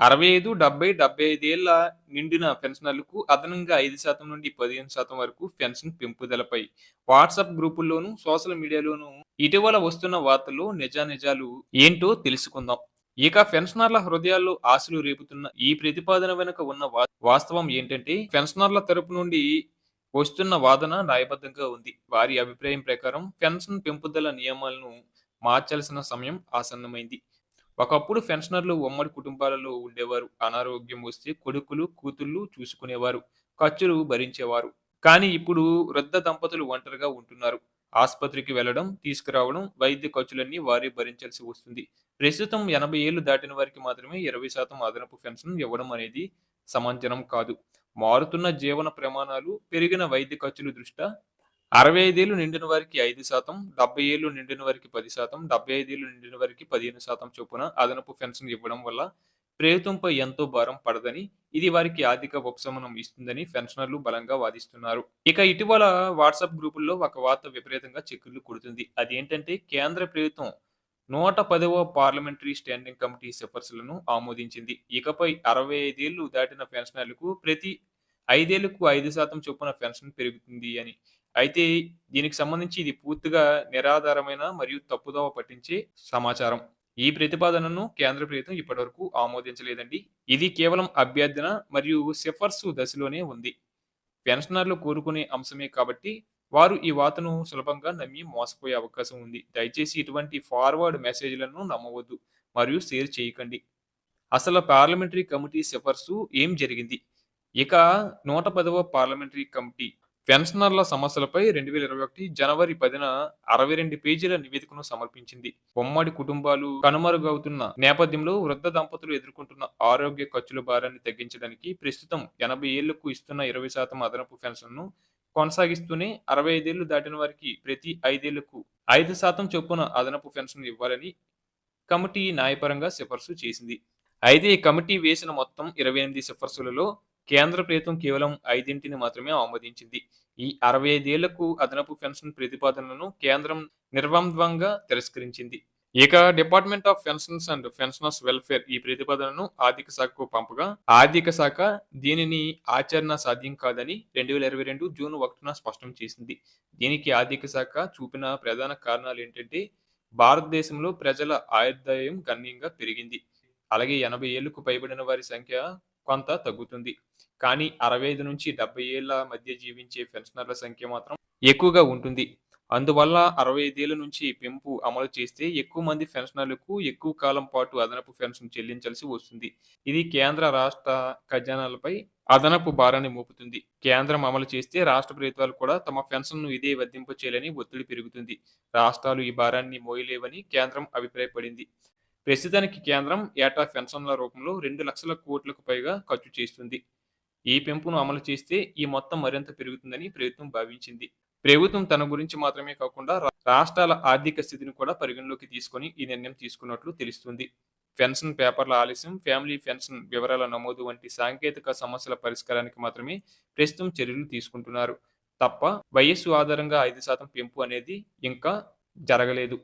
అరవై ఐదు డెబ్బై డెబ్బై ఐదేళ్ళ నిండిన పెన్షనర్లకు అదనంగా ఐదు శాతం నుండి పదిహేను శాతం వరకు పెన్షన్ పెంపుదలపై వాట్సాప్ గ్రూపుల్లోనూ సోషల్ మీడియాలోనూ ఇటీవల వస్తున్న వార్తల్లో నిజానిజాలు ఏంటో తెలుసుకుందాం. ఇక పెన్షనర్ల హృదయాల్లో ఆశలు రేపుతున్న ఈ ప్రతిపాదన వెనుక ఉన్న వాస్తవం ఏంటంటే పెన్షనర్ల తరపు నుండి వస్తున్న వాదన న్యాయబద్ధంగా ఉంది. వారి అభిప్రాయం ప్రకారం పెన్షన్ పెంపుదల నియమాలను మార్చాల్సిన సమయం ఆసన్నమైంది. ఒకప్పుడు పెన్షనర్లు ఉమ్మడి కుటుంబాలలో ఉండేవారు. అనారోగ్యం వస్తే కొడుకులు కూతుళ్ళు చూసుకునేవారు ఖర్చులు భరించేవారు. కానీ ఇప్పుడు వృద్ధ దంపతులు ఒంటరిగా ఉంటున్నారు. ఆసుపత్రికి వెళ్ళడం తీసుకురావడం వైద్య ఖర్చులన్నీ వారే భరించాల్సి వస్తుంది. ప్రస్తుతం ఎనభై ఏళ్ళు దాటిన వారికి మాత్రమే ఇరవై శాతం అదనపు పెన్షన్ ఇవ్వడం అనేది సమంజనం కాదు. మారుతున్న జీవన ప్రమాణాలు పెరిగిన వైద్య ఖర్చుల దృష్ట్యా అరవై ఐదేళ్ళు నిండిన వారికి ఐదు శాతం డెబ్బై ఏళ్ళు నిండిన వారికి పది శాతం డెబ్బై ఐదేళ్ళు నిండిన వారికి పదిహేను శాతం చొప్పున అదనపు పెన్షన్ ఇవ్వడం వల్ల ప్రభుత్వంపై ఎంతో భారం పడదని ఇది వారికి ఆర్థిక ఉపశమనం ఇస్తుందని పెన్షనర్లు బలంగా వాదిస్తున్నారు. ఇక ఇటీవల వాట్సాప్ గ్రూపుల్లో ఒక వార్త విపరీతంగా చెక్కులు కొడుతుంది. అదేంటంటే కేంద్ర ప్రభుత్వం నూట పదవ పార్లమెంటరీ స్టాండింగ్ కమిటీ సిఫార్సులను ఆమోదించింది. ఇకపై అరవై ఐదేళ్ళు దాటిన పెన్షనర్లకు ప్రతి ఐదేళ్ళకు ఐదు శాతం చొప్పున పెన్షన్ పెరుగుతుంది అని. అయితే దీనికి సంబంధించి ఇది పూర్తిగా నిరాధారమైన మరియు తప్పుదోవ పట్టించే సమాచారం. ఈ ప్రతిపాదనను కేంద్ర ప్రభుత్వం ఇప్పటివరకు ఆమోదించలేదండి. ఇది కేవలం అభ్యర్థన మరియు సిఫార్సు దశలోనే ఉంది. పెన్షనర్లు కోరుకునే అంశమే కాబట్టి వారు ఈ వార్తను సులభంగా నమ్మి మోసపోయే అవకాశం ఉంది. దయచేసి ఇటువంటి ఫార్వర్డ్ మెసేజ్లను నమ్మవద్దు మరియు షేర్ చేయకండి. అసలు పార్లమెంటరీ కమిటీ సిఫార్సు ఏం జరిగింది? ఇక నూట పదవ పార్లమెంటరీ కమిటీ పెన్షనర్ల సమస్యలపై రెండు వేల ఇరవై ఒకటి జనవరి పదిన అరవై రెండు పేజీల నివేదికను సమర్పించింది. ఉమ్మడి కుటుంబాలు కనుమరుగవుతున్న నేపథ్యంలో వృద్ధ దంపతులు ఎదుర్కొంటున్న ఆరోగ్య ఖర్చుల భారాన్ని తగ్గించడానికి ప్రస్తుతం ఎనభై ఏళ్ళకు ఇస్తున్న ఇరవై శాతం అదనపు పెన్షన్ను కొనసాగిస్తూనే అరవై ఐదేళ్ళు దాటిన వారికి ప్రతి ఐదేళ్ళకు ఐదు శాతం చొప్పున అదనపు పెన్షన్ ఇవ్వాలని కమిటీ న్యాయపరంగా సిఫార్సు చేసింది. అయితే ఈ కమిటీ వేసిన మొత్తం ఇరవై ఎనిమిది సిఫార్సులలో కేంద్ర ప్రభుత్వం కేవలం ఐదింటిని మాత్రమే ఆమోదించింది. ఈ అరవై ఐదేళ్ళకు అదనపు పెన్షన్ ప్రతిపాదనలను కేంద్రం నిర్వంద్వంగా తిరస్కరించింది. ఇక department of pensions and pensioners welfare ఈ ప్రతిపాదనను ఆర్థిక శాఖకు పంపగా ఆర్థిక శాఖ దీనిని ఆచరణ సాధ్యం కాదని రెండు వేల ఇరవై రెండు జూన్ ఒకటిన స్పష్టం చేసింది. దీనికి ఆర్థిక శాఖ చూపిన ప్రధాన కారణాలు ఏంటంటే భారతదేశంలో ప్రజల ఆదాయం గణనీయంగా పెరిగింది. అలాగే ఎనభై ఏళ్ళకు పైబడిన వారి సంఖ్య కొంత తగ్గుతుంది. కానీ అరవై ఐదు నుంచి డెబ్బై ఏళ్ళ మధ్య జీవించే పెన్షనర్ల సంఖ్య మాత్రం ఎక్కువగా ఉంటుంది. అందువల్ల అరవై ఐదేళ్ళ నుంచి పెంపు అమలు చేస్తే ఎక్కువ మంది పెన్షనర్లకు ఎక్కువ కాలం పాటు అదనపు పెన్షన్ చెల్లించాల్సి వస్తుంది. ఇది కేంద్ర రాష్ట్ర ఖజానాలపై అదనపు భారాన్ని మోపుతుంది. కేంద్రం అమలు చేస్తే రాష్ట్ర ప్రభుత్వాలు కూడా తమ పెన్షన్ను ఇదే వర్తింప చేయాలని ఒత్తిడి పెరుగుతుంది. రాష్ట్రాలు ఈ భారాన్ని మోయలేవని కేంద్రం అభిప్రాయపడింది. ప్రస్తుతానికి కేంద్రం ఏటా పెన్షన్ల రూపంలో రెండు లక్షల కోట్లకు పైగా ఖర్చు చేస్తుంది. ఈ పెంపును అమలు చేస్తే ఈ మొత్తం మరింత పెరుగుతుందని ప్రభుత్వం భావించింది. ప్రభుత్వం తన గురించి మాత్రమే కాకుండా రా- రాష్ట్రాల ఆర్థిక స్థితిని కూడా పరిగణలోకి తీసుకొని ఈ నిర్ణయం తీసుకున్నట్లు తెలుస్తుంది. పెన్షన్ పేపర్ల ఆలస్యం ఫ్యామిలీ పెన్షన్ వివరాల నమోదు వంటి సాంకేతిక సమస్యల పరిష్కారానికి మాత్రమే ప్రస్తుతం చర్యలు తీసుకుంటున్నారు. తప్ప వయస్సు ఆధారంగా ఐదు శాతం పెంపు అనేది ఇంకా జరగలేదు.